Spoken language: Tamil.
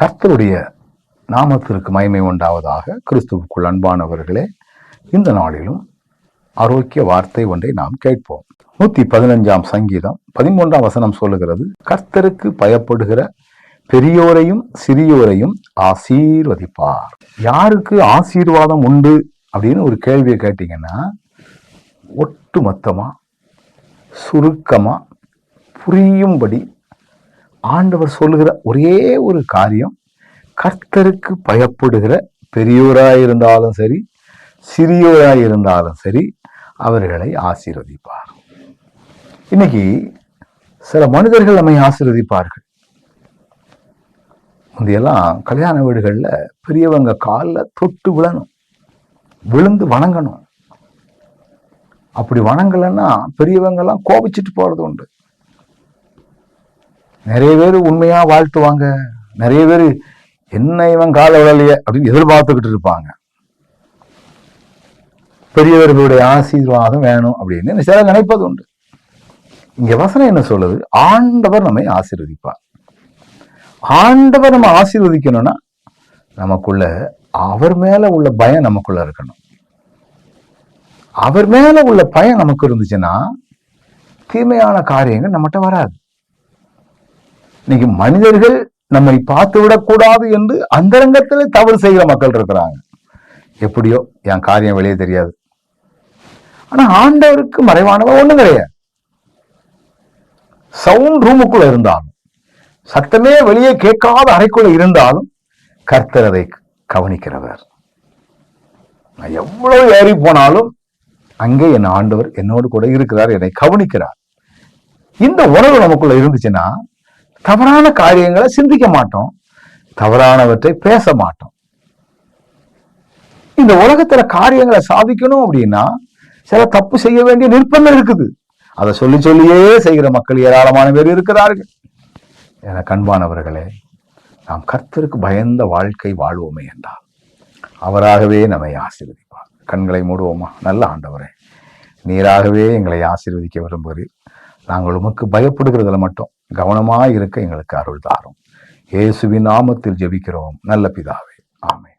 கர்த்தருடைய நாமத்திற்கு மகிமை உண்டாவதாக கிறிஸ்துவுக்குள் அன்பானவர்களே இந்த நாளிலும் ஆரோக்கிய வார்த்தை ஒன்றை நாம் கேட்போம். நூத்தி பதினஞ்சாம் சங்கீதம் பதிமூன்றாம் வசனம் சொல்லுகிறது கர்த்தருக்கு பயப்படுகிற பெரியோரையும் சிறியோரையும் ஆசீர்வதிப்பார். யாருக்கு ஆசீர்வாதம் உண்டு அப்படின்னு ஒரு கேள்வியை கேட்டிங்கன்னா ஒட்டுமொத்தமாக சுருக்கமாக புரியும்படி ஆண்டவர் சொல்லுகிற ஒரே ஒரு காரியம் கர்த்தருக்கு பயப்படுகிற பெரியோராக இருந்தாலும் சரி சிறியோராக இருந்தாலும் சரி அவர்களை ஆசீர்வதிப்பார். இன்னைக்கு சில மனிதர்கள் நம்மை ஆசீர்வதிப்பார்கள். முந்தையெல்லாம் கல்யாண வீடுகளில் பெரியவங்க காலில் தொட்டு விழணும் விழுந்து வணங்கணும். அப்படி வணங்கலைன்னா பெரியவங்கெல்லாம் கோபிச்சிட்டு போறது உண்டு. நிறைய பேர் உண்மையா வாழ்த்துவாங்க. நிறைய பேர் என்ன இவன் கால விழலையே அப்படின்னு எதிர்பார்த்துக்கிட்டு இருப்பாங்க. பெரியவர்களுடைய ஆசீர்வாதம் வேணும் அப்படின்னு சில நினைப்பது உண்டு. இங்க வசனம் என்ன சொல்லுது? ஆண்டவர் நம்மை ஆசீர்வதிப்பார். ஆண்டவர் நம்ம ஆசீர்வதிக்கணும்னா நமக்குள்ள அவர் மேல உள்ள பயம் நமக்குள்ள இருக்கணும். அவர் மேல உள்ள பயம் நமக்கு இருந்துச்சுன்னா தீமையான காரியங்கள் நம்மகிட்ட வராது. இன்னைக்கு மனிதர்கள் நம்மை பார்த்து விடக்கூடாது என்று அந்தரங்கத்தில் தவறு செய்கிற மக்கள் இருக்கிறாங்க. எப்படியோ என் காரியம் வெளியே தெரியாது. ஆனா ஆண்டவருக்கு மறைவானவன் ஒண்ணும் கிடையாது. சவுண்ட் ரூமுக்குள்ள இருந்தாலும் சத்தமே வெளியே கேட்காத அறைக்குள்ள இருந்தாலும் கர்த்தர் அதை கவனிக்கிறவர். நான் எவ்வளவு ஏறி போனாலும் அங்கே என் ஆண்டவர் என்னோடு கூட இருக்கிறார் என்னை கவனிக்கிறார். இந்த உணர்வு நமக்குள்ள இருந்துச்சுன்னா தவறான காரியங்களை சிந்திக்க மாட்டோம். தவறானவற்றை பேச மாட்டோம். இந்த உலகத்துல காரியங்களை சாதிக்கணும் அப்படின்னா சில தப்பு செய்ய வேண்டிய நிர்பந்தம் இருக்குது. அதை சொல்லி சொல்லியே செய்கிற மக்கள் ஏராளமான பேர் இருக்கிறார்கள். என கண்பானவர்களே நாம் கர்த்தருக்கு பயந்த வாழ்க்கை வாழ்வோமே என்றால் அவராகவே நம்மை ஆசீர்வதிப்பார். கண்களை மூடுவோமா? நல்ல ஆண்டவரே நீராகவே எங்களை ஆசீர்வதிக்க விரும்புகிறீர். நாங்கள் உமக்கு பயப்படுகிறதுல மட்டும் கவனமாக இருக்க எங்களுக்கு அருள் தாரும். இயேசுவின் நாமத்தில் ஜெபிக்கிறோம். நல்ல பிதாவே. ஆமே